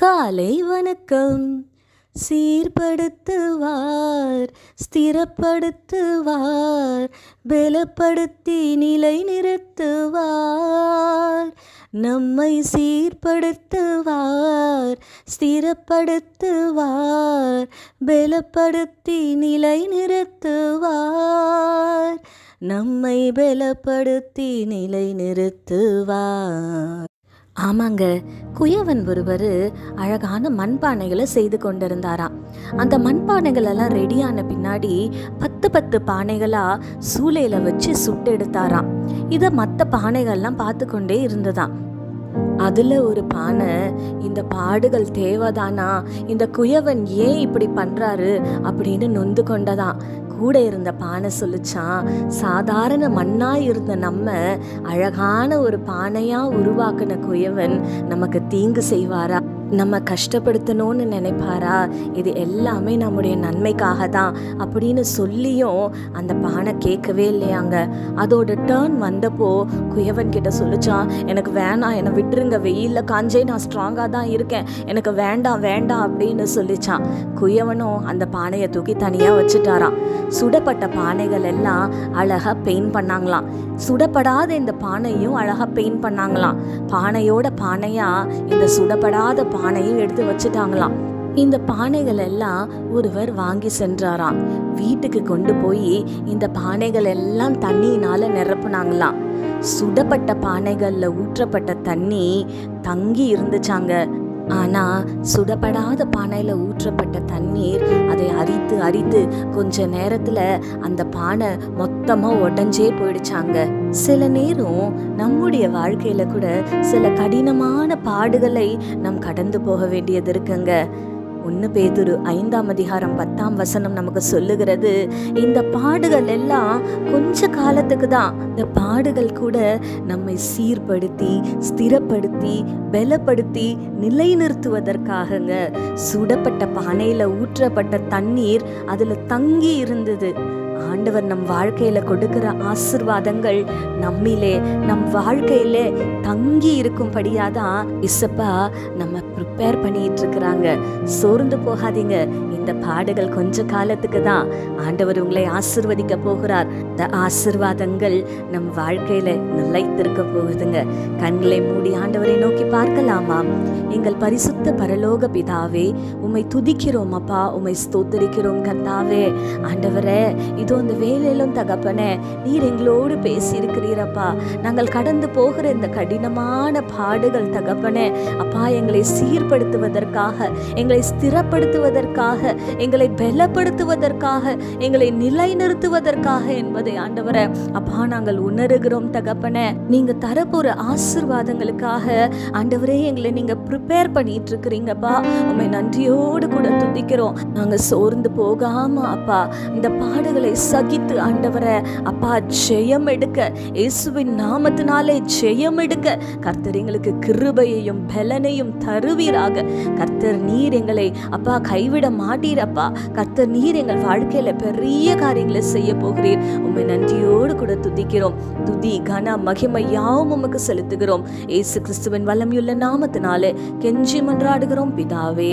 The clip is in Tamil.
காலை வணக்கம். சீர்படுத்துவார் ஸ்திரப்படுத்துவார் பலப்படுத்தி நிலை நிறுத்துவார். நம்மை சீர்படுத்துவார் ஸ்திரப்படுத்துவார் பலப்படுத்தி நிலை நிறுத்துவார். நம்மை பலப்படுத்தி நிலை நிறுத்துவார். ஆமாங்க. குயவன் ஒருவர் அழகான மண்பானைகளை செய்து கொண்டிருந்தாராம். அந்த மண்பானைகள் எல்லாம் ரெடியான பின்னாடி பத்து பத்து பானைகளாக சூளையில் வச்சு சுட்டு எடுத்தாராம். இதை மற்ற பானைகள்லாம் பார்த்து கொண்டே இருந்ததாம். அதில் ஒரு பானை இந்த பாடுகள் தேவைதானா இந்த குயவன் ஏன் இப்படி பண்ணுறாரு அப்படின்னு நொந்து கொண்டதான் கூட இருந்த பானை சொல்லிச்சான் சாதாரண மண்ணாக இருந்த நம்ம அழகான ஒரு பானையாக உருவாக்கின குயவன் நமக்கு தீங்கு செய்வாரா? நம்ம கஷ்டப்படுத்தணும்னு நினைப்பாரா? இது எல்லாமே நம்முடைய நன்மைக்காக தான் அப்படின்னு சொல்லியும் அந்த பானை கேட்கவே இல்லையாங்க. அதோட டேர்ன் வந்தப்போ குயவன் கிட்ட சொல்லிச்சான் எனக்கு வேணாம் என்னை விட்டுருங்க. வெயிலில் காஞ்சே நான் ஸ்ட்ராங்காக தான் இருக்கேன். எனக்கு வேண்டாம் வேண்டாம் அப்படின்னு சொல்லிச்சான். குயவனும் அந்த பானையை தூக்கி தனியாக வச்சுட்டாராம். சுடப்பட்ட பானைகள் எல்லாம் அழகாக பெயிண்ட் பண்ணாங்களாம். சுடப்படாத இந்த பானையும் அழகாக பெயிண்ட் பண்ணாங்களாம். பானையோட பானையாக இந்த சுடப்படாத பானையும் எடுத்து வச்சுட்டாங்களாம். இந்த பானைகள் எல்லாம் ஒருவர் வாங்கி சென்றாராம். வீட்டுக்கு கொண்டு போய் இந்த பானைகள் எல்லாம் தண்ணியினால நிரப்புனாங்களாம். சுடப்பட்ட பானைகளில் ஊற்றப்பட்ட தண்ணி தங்கி இருந்துச்சாங்க. ஆனால் சுடப்படாத பானையில் ஊற்றப்பட்ட தண்ணீர் அதை அரித்து அரித்து கொஞ்ச நேரத்தில் அந்த பானை மொத்தமாக உடஞ்சே போயிடுச்சாங்க. சில நேரம் நம்முடைய வாழ்க்கையில் கூட சில கடினமான பாடுகளை நம் கடந்து போக வேண்டியது இருக்குங்க. ஒன்று பேதுரு ஐந்தாம் அதிகாரம் பத்தாம் வசனம் நமக்கு சொல்லுகிறது. இந்த பாடுகள் எல்லாம் கொஞ்ச காலத்துக்கு தான் இந்த பாடுகள் கூட நம்மை சீர்படுத்தி ஸ்திரப்படுத்தி பலப்படுத்தி நிலைநிறுத்துவதற்காகங்க. சுடப்பட்ட பானையில் ஊற்றப்பட்ட தண்ணீர் அதில் தங்கி இருந்தது. ஆண்டவர் நம் வாழ்க்கையில கொடுக்கிற ஆசிர்வாதங்கள் நம்மிலே நம் வாழ்க்கையில தங்கி இருக்கும்படியாதான் இசப்பா நம்ம ப்ரிப்பேர் பண்ணிட்டு இருக்கிறாங்க. சோர்ந்து போகாதீங்க. இந்த பாடுகள் கொஞ்ச காலத்துக்கு தான். ஆண்டவர் உங்களை ஆசிர்வதிக்க போகிறார். இந்த ஆசிர்வாதங்கள் நம் வாழ்க்கையில நிலைத்திருக்க போகுதுங்க. கண்களை மூடி ஆண்டவரை நோக்கி பார்க்கலாமா? எங்கள் பரிசுத்த பரலோக பிதாவே உம்மை துதிக்கிறோம் அப்பா. உம்மை ஸ்தோத்தரிக்கிறோம் கர்த்தாவே. ஆண்டவரே இதோ இந்த வேலையிலும் தகப்பனே நீர் எங்களோடு பேசியிருக்கிறீரப்பா நாங்கள் கடந்து போகிற இந்த கடினமான பாடுகள் தகப்பனே அப்பா எங்களை சீர்படுத்துவதற்காக எங்களை ஸ்திரப்படுத்துவதற்காக எங்களை பலப்படுத்துவதற்காக எங்களை நிலைநிறுத்துவதற்காக என்பதை ஆண்டவரை அப்பா நாங்கள் உணர்கிறோம் தகப்பனே. நீங்க தரப்போற ஆசிர்வாதங்களுக்காக ஆண்டவரே எங்களை நீங்க ப்ரிப்பேர் பண்ணிட்டு இருக்கிறீங்கப்பா உண்மை நன்றியோடு கூட துதிக்கிறோம். நாங்கள் சோர்ந்து போகாம அப்பா இந்த பாடுகளை சகித்து ஆண்டவரை அப்பா ஜெயம் எடுக்க இயேசுவின் நாமத்தினாலே ஜெயம் எடுக்க கர்த்தர் எங்களுக்கு கிருபையையும் பலனையும் தருவீராக. கர்த்தர் நீர் எங்களை அப்பா கைவிட மாட்டீரப்பா கர்த்தர் நீர் எங்கள் வாழ்க்கையில பெரிய காரியங்களை செய்ய போகிறீர். உண்மை நன்றியோடு கூட துதிக்கிறோம். துதி கன மகிமை யாவும் உமக்கு செலுத்துகிறோம். ஏசு கிறிஸ்துவின் வல்லமையுள்ள நாமத்தினாலே கெஞ்சி மன்றாடுகிறோம். பிதாவே